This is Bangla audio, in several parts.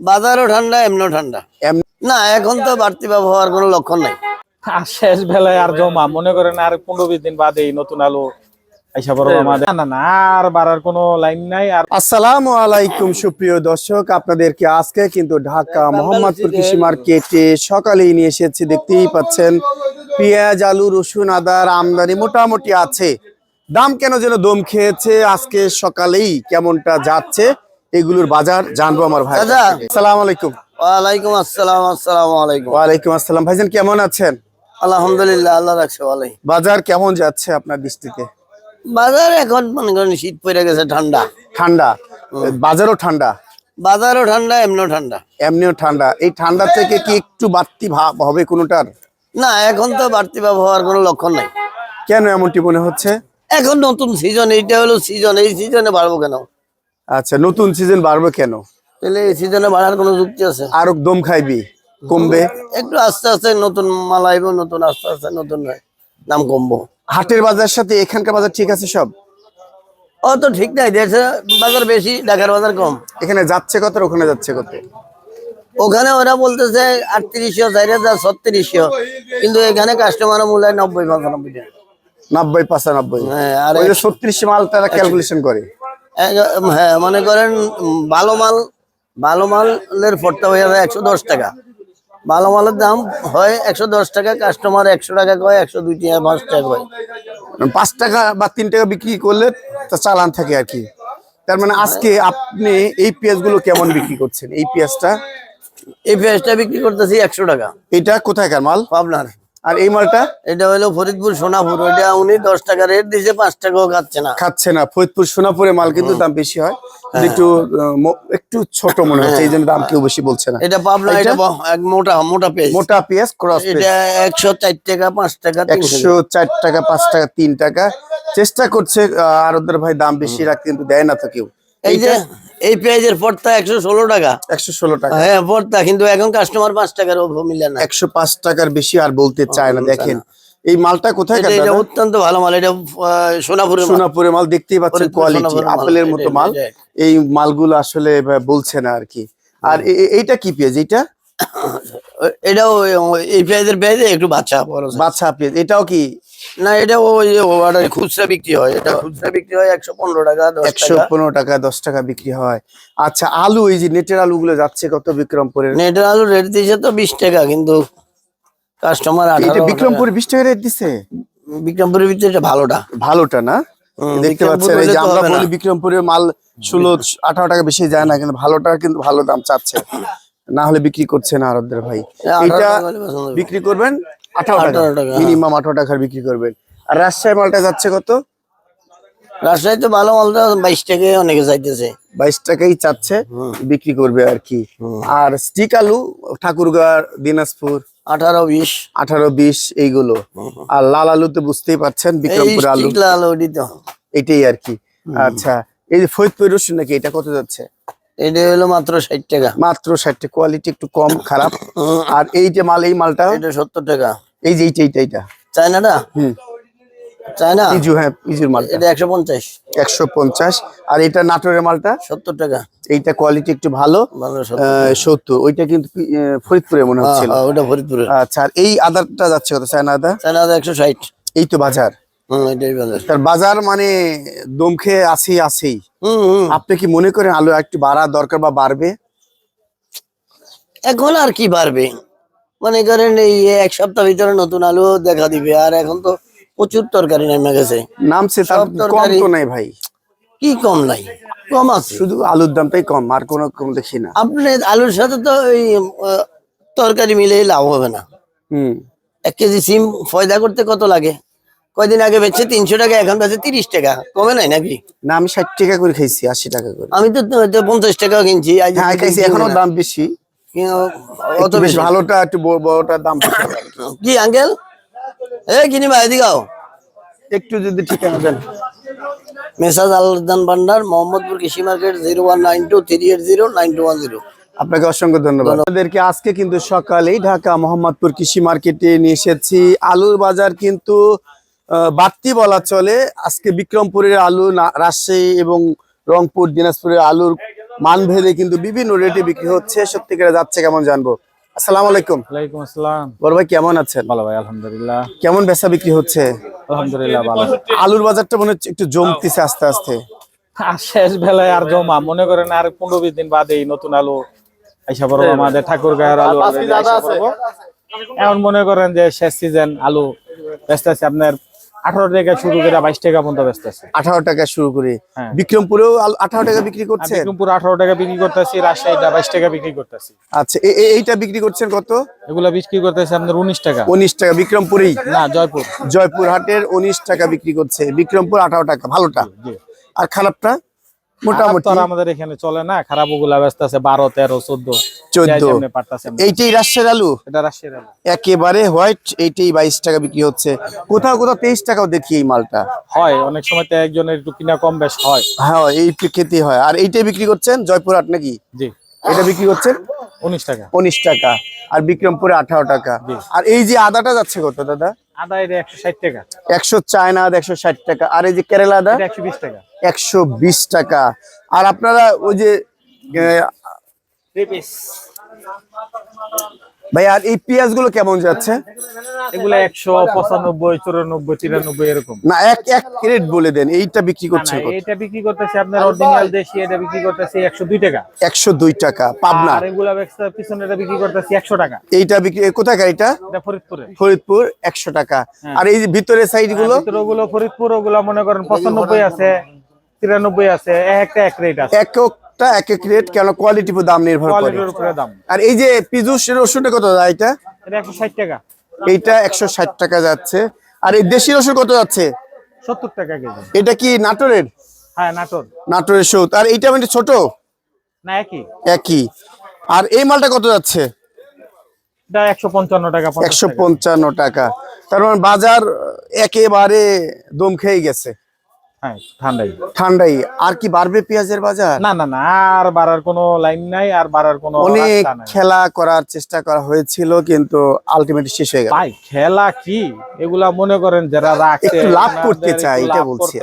বাজারও ঠান্ডা এমনিও ঠান্ডা। না এখন তো বাড়তি ব্যবহার কোনো লক্ষণ নাই। আর শেষ বেলায় আর জমা। মনে করেন আর পনেরো বিশ দিন বাদে এই নতুন আলু আইসা বড় আমাদের। না না না আর বাড়ার কোনো লাইন নাই আর আসসালামু আলাইকুম সুপ্রিয় দর্শক। আপনাদেরকে আজকে কিন্তু ঢাকা মোহাম্মদপুর কৃষি মার্কেটে সকালেই নিয়ে এসেছি দেখতেই পাচ্ছেন পেঁয়াজ আলু রসুন আদার আমদানি মোটামুটি আছে। দাম কেন যেন দম খেয়েছে? আজকে সকালেই কেমনটা যাচ্ছে? এগুলোর বাজার জানব আমার ভাই। সালাম আলাইকুম। ওয়ালাইকুম আসসালাম আসসালামু আলাইকুম। ওয়ালাইকুম আসসালাম। ভাইজান কেমন আছেন? আলহামদুলিল্লাহ আল্লাহ রাখছে ভালোই। বাজার কেমন যাচ্ছে আপনার দৃষ্টিতে? বাজার এখন মনে করেন শীত পড়ে গেছে ঠান্ডা। ঠান্ডা? বাজারও ঠান্ডা? বাজারও ঠান্ডা এমনিও ঠান্ডা। এমনিও ঠান্ডা। এই ঠান্ডা থেকে কি একটু বাড়তি ভাব হবে কোনোটার? না এখন তো বাড়তি হওয়ার কোনো লক্ষণ নাই। কেন এমনটি মনে হচ্ছে? এখন নতুন সিজন এইটা হলো সিজন এই সিজনে বাড়বো কেন? আচ্ছা নতুন সিজন বাড়বে কেন? তাহলে এই সিজনে বাড়ার কোনো যুক্তি আছে? আরও দম খাইবি কমবে? একটু আস্তে আস্তে নতুন মাল আইব নতুন আস্তে আস্তে নতুন দাম কমবো। হাটের বাজার সাথে এখানকার বাজার ঠিক আছে সব? ও তো ঠিক নাই দেশে বাজার বেশি ঢাকার বাজার কম। এখানে যাচ্ছে কত ওখানে যাচ্ছে কত? ওখানে ওরা বলতেছে আটত্রিশশো চার হাজার ছত্রিশশো। কিন্তু এখানে কাস্টমার মূল্য নব্বই পঁচানব্বই টাকা। নব্বই পাঁচানব্বই। হ্যাঁ, আর ছত্রিশ মাল তারা ক্যালকুলেশন করে। হ্যাঁ মনে করেন ভালো মাল ভালো মালের ফটটা হয়ে যায় একশো দশ টাকা। ভালো মালের দাম হয় একশো দশ টাকা কাস্টমার একশো টাকা কয় একশো দুই টাকা পাঁচ টাকা কয়। পাঁচ টাকা বা তিন টাকা বিক্রি করলে তা চালান থাকে আর কি। তার মানে আজকে আপনি এই পেঁয়াজগুলো কেমন বিক্রি করছেন? এই পেঁয়াজটা? এই পেঁয়াজটা বিক্রি করতেছি একশো টাকা। এটা কোথায় কার মাল? পাবনার। আর এই মালটা? এটা হলো ফরিদপুর সোনাপুর ওইটা উনি দশ টাকা রেট দিছে পাঁচ টাকাও খাচ্ছে না। খাচ্ছে না। ফরিদপুর সোনাপুরে মাল কিন্তু দাম বেশি হয়। কিন্তু একটু একটু ছোট মনে হচ্ছে এই জন্য দাম কেউ বেশি বলছে না। এটা পাবনা এটা? এটা এক মোটা মোটা পেঁয়াজ মোটা পেঁয়াজ ক্রস এটা একশো চার টাকা পাঁচ টাকা। একশো চার টাকা পাঁচ টাকা তিন টাকা। চেষ্টা করছে আরবদের ভাই দাম বেশি রাখতে কিন্তু দেয় না তো কেউ। এই যে এই পেঁয়াজের পড়তা একশো ষোলো টাকা। একশো ষোলো টাকা। হ্যাঁ পড়তা কিন্তু এখন কাস্টমার পাঁচ টাকার মিলে না। একশো পাঁচ টাকার বেশি আর বলতে চায় না দেখেন। এই মালটা কোথায় এটা অত্যন্ত ভালো মাল এটা সোনাপুরের মাল। সোনাপুরে মাল দেখতেই পাচ্ছেন কোয়ালিটি আপেলের মতো মাল। এই মালগুলো আসলে বলছে না আর কি। আর এইটা কি পেঁয়াজ? এইটা? এটাও এই পেঁয়াজের পেঁয়াজে একটু বাচ্চা বাচ্চা পেঁয়াজ। এটাও কি না এটা ওই খুচরা বিক্রি হয় এটা খুচরা বিক্রি হয় একশো পনেরো টাকা একশো পনেরো টাকা দশ টাকা বিক্রি হয়। আচ্ছা আলু এই যে নেটের আলুগুলো যাচ্ছে কত বিক্রমপুরের? নেটের আলু রেট দিয়েছে তো বিশ টাকা কিন্তু কাস্টমার বিক্রমপুরে বিশ টাকা রেট দিছে? বিক্রমপুরের ভিতরে এটা ভালোটা। ভালোটা না? দেখতে পাচ্ছেন এই যে আমরা বলি বিক্রমপুরের মাল ষোলো আঠারো টাকা বেশি যায় না কিন্তু ভালোটা কিন্তু ভালো দাম চাচ্ছে। না হলে বিক্রি করছে না আরবদের ভাই। এটা। বিক্রি করবেন আঠারো টাকা। 18 টাকা, হ্যাঁ। মিনিমাম আঠারো টাকার বিক্রি করবেন। আর রাজশাহী মালটা যাচ্ছে কত? রাজশাহী তো ভালো মালটা বাইশ টাকায় অনেকে চাইতেছে। বাইশ টাকাই চাচ্ছে বিক্রি করবে আর কি। আর স্টিক আলু ঠাকুরগাঁও দিনাজপুর আঠারো বিশ। আঠারো বিশ এইগুলো। আর লাল আলু তো বুঝতেই পারছেন বিক্রমপুর আলু। লাল এটাই আর কি। আচ্ছা এই যে ফরিদপুর রসুন নাকি এটা কত যাচ্ছে? এটা হলো মাত্র ষাট টাকা। মাত্র ষাটটা কোয়ালিটি একটু কম খারাপ। আর এই যে মাল এই মালটা? এটা সত্তর টাকা। এই যে এইটা এইটা এইটা। চায়নাটা? হুম। চায়না? ইজু হ্যাঁ ইজুর মালটা। এটা একশো পঞ্চাশ। একশো পঞ্চাশ। আর এটা নাটোরের মালটা? সত্তর টাকা। এইটা কোয়ালিটি একটু ভালো। সত্তর ওইটা কিন্তু ফরিদপুরে মনে হচ্ছিল। হ্যাঁ, ওটা ফরিদপুরের আচ্ছা আর এই আদারটা যাচ্ছে কত চায়না আদা? চায়না একশো ষাট। এই তো বাজার। তার বাজার মানে দম খেয়ে আছেই আছেই। আপনি কি মনে করেন আলু একটু বাড়া দরকার বা বাড়বে? এখন আর কি পারবে মনে করেন এই এক সপ্তাহ ভিতরে নতুন আলু দেখা দিবে আর এখন তো প্রচুর তরকারি নেমে গেছে। নামছে সব তরকারি- তো নাই ভাই। কি কম নাই? কম আছে। শুধু আলুর দামটাই কম আর কোনো কম দেখি না। আপনি আলুর সাথে তো ওই তরকারি মিলে লাভ হবে না। হুম। এক কেজি সিম ফয়দা করতে কত লাগে? কয়দিন আগে বেচছে তিনশো টাকা এখন বেচে তিরিশ টাকা। কমে নাই নাকি? না আমি ষাট টাকা করে খাইছি আশি টাকা করে। আমি তো পঞ্চাশ টাকা কিনছি হ্যাঁ খাইছি এখনও দাম বেশি। অত বেশ ভালোটা একটু বড়- বড়টার দাম কি আঙ্কেল? এ কিনি ভাই এদিকে একটু যদি ঠিকানা দেন। মেসাজ আলদান ভান্ডার মোহাম্মদপুর কৃষি market zero one nine two three eight zero nine two one zero. আপনাকে অসংখ্য ধন্যবাদ। আমাদেরকে আজকে কিন্তু সকালেই ঢাকা মোহাম্মদপুর কৃষি মার্কেটে নিয়ে এসেছি। আলুর বাজার কিন্তু বাড়তি বলা চলে। আজকে বিক্রমপুরের আলু রাজশাহী এবং রংপুর দিনাজপুরের আলুর মান ভেদে কিন্তু বিভিন্ন রেটে বিক্রি হচ্ছে। সত্যিকারে যাচ্ছে কেমন জানব? আসসালামু আলাইকুম। ওয়ালাইকুম আসসালাম। বড় ভাই কেমন আছেন? ভালো ভাই আলহামদুলিল্লাহ। কেমন বেচা বিক্রি হচ্ছে? আলহামদুলিল্লাহ ভালো। আলুর বাজারটা মনে হচ্ছে একটু জমতেছে আস্তে আস্তে। শেষ বেলায় আর জমা। মনে করেন আর পনেরো বিশ দিন বাদে নতুন আলু আইসা পড়ব আমাদের ঠাকুর গায়ের আলু এখন মনে করেন যে শেষ সিজন আলু ব্যস্ত আছে আপনার আঠারো টাকা শুরু করে বাইশ টাকা পর্যন্ত ব্যস্ত আছে। আঠারো টাকা শুরু করে। হ্যাঁ। বিক্রমপুরেও আঠারো টাকা বিক্রি আর করছেন? বিক্রমপুর আঠারো টাকা বিক্রি করতেছি রাজশাহীটা বাইশ টাকা বিক্রি করতেছি। আচ্ছা এইটা বিক্রি করছেন কত? এগুলা বিক্রি করতেছি আপনার উনিশ টাকা। উনিশ টাকা বিক্রমপুরেই? না জয়পুর। জয়পুর হাটের উনিশ টাকা বিক্রি করছে। বিক্রমপুর আঠারো টাকা ভালোটা। আর খারাপটা? মোটামুটি। আমাদের এখানে চলে না খারাপ ওগুলা ব্যস্ত আছে বারো তেরো চোদ্দ। 14 পারতাছে এইটাই রাজশাহীর আলু? একেবারে হোয়াইট এইটাই বাইশ টাকা বিক্রি হচ্ছে। কোথাও কোথাও তেইশ টাকাও দেখি এই মালটা। হয় অনেক সময় একজনের একটু কিনা কম বেশ হয়। হ্যাঁ এই খেতে হয়। আর এইটাই বিক্রি করছেন জয়পুর হাট নাকি? জি। এটা বিক্রি করছেন? উনিশ টাকা। উনিশ টাকা। আর বিক্রমপুরে আঠারো টাকা। আর এই যে আদাটা যাচ্ছে কত দাদা? আদা এটা একশো ষাট টাকা। একশো চায়না আদা একশো ষাট টাকা। আর এই যে কেরালা আদা? একশো বিশ টাকা। একশো বিশ টাকা। আর আপনারা ওই যে ভাই আর এই পেঁয়াজগুলো কেমন যাচ্ছে? এগুলো একশো পঁচানব্বই চুরানব্বই তিরানব্বই এরকম। না এক এক রেট বলে দেন এইটা বিক্রি না, করছেন এটা বিক্রি করতেছে আপনার অরিজিনাল দেশি এটা বিক্রি করতেছে একশো দুই টাকা। একশো দুই টাকা পাবনা। আর এগুলা পিছনে এটা বিক্রি করতেছে একশো টাকা। এইটা বিক্রি কোথাকার এটা? ফরিদপুরে। ফরিদপুর একশো টাকা। হ্যাঁ। আর এই যে ভিতরের সাইডগুলো? ওগুলো ফরিদপুর ওগুলো মনে করেন পঁচানব্বই আছে। তিরানব্বই আছে এক একটা এক রেট আছে। একটা এক এক রেট কেন? কোয়ালিটির উপর দাম নির্ভর করে। কোয়ালিটির উপরে দাম। আর এই যে পিজুস রসুনটা কত যায় এটা? এটা একশো ষাট টাকা। এইটা একশো ষাট টাকা যাচ্ছে। আর এই দেশি রসুন কত যাচ্ছে? সত্তর টাকা কেজি। এটা কি নাটোরের? হ্যাঁ নাটোর। নাটোরের সৌত আর এইটা মানে ছোট? না একই। একই। আর এই মালটা কত যাচ্ছে? এটা একশো পঞ্চান্ন টাকা পঞ্চাশ একশো টাকা। পঞ্চান্ন টাকা। তার মানে বাজার একেবারে দম খেয়ে গেছে। ঠান্ডাই। ঠান্ডাই। আর কি বাড়বে পেঁয়াজের বাজার? না না না আর বাড়ার কোনো লাইন নাই আর বাড়ার কোনো অনেক খেলা করার চেষ্টা করা হয়েছিল কিন্তু আলটিমেটলি শেষ হয়ে গেল। ভাই খেলা কি? এগুলা মনে করেন যারা রাখছে একটু লাভ করতে চায়, এটা বলছি।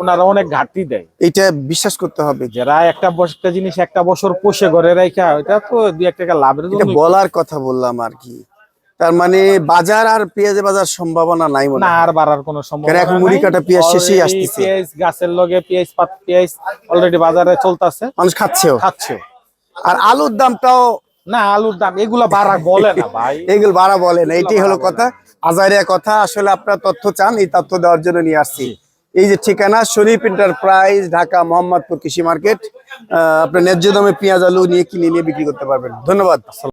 ওনারা অনেক ঘাটতি দেয়। এটা বিশ্বাস করতে হবে। যারা একটা একটা জিনিস একটা বছর পোষে ঘরে রাখা এটা তো দুই এক টাকা লাভের বলার কথা বললাম আর কি। তার মানে বাজার আর পেঁয়াজের বাজার সম্ভাবনা নাই মনে না আর বাড়ার কোনো সম্ভাবনা এখন মুড়ি কাটা পেঁয়াজ শেষেই আসতেছে। পেঁয়াজ গাছের লগে পেঁয়াজ পাত পেঁয়াজ অলরেডি বাজারে চলতেছে। মানুষ খাচ্ছেও। খাচ্ছে আর আলুর দামটাও না আলুর দাম এগুলা বাড়া বলে না ভাই। এগুলো বাড়া বলে না এটাই হলো কথা। আজারিয়া কথা আসলে আপনার তথ্য চান এই তথ্য দেওয়ার জন্য নিয়ে আসছি। এই যে ঠিকানা শরীফ এন্টারপ্রাইজ ঢাকা মোহাম্মদপুর কৃষি মার্কেট। আহ, আপনার ন্যায্য দামে পেঁয়াজ আলু নিয়ে কিনে নিয়ে বিক্রি করতে পারবেন। ধন্যবাদ।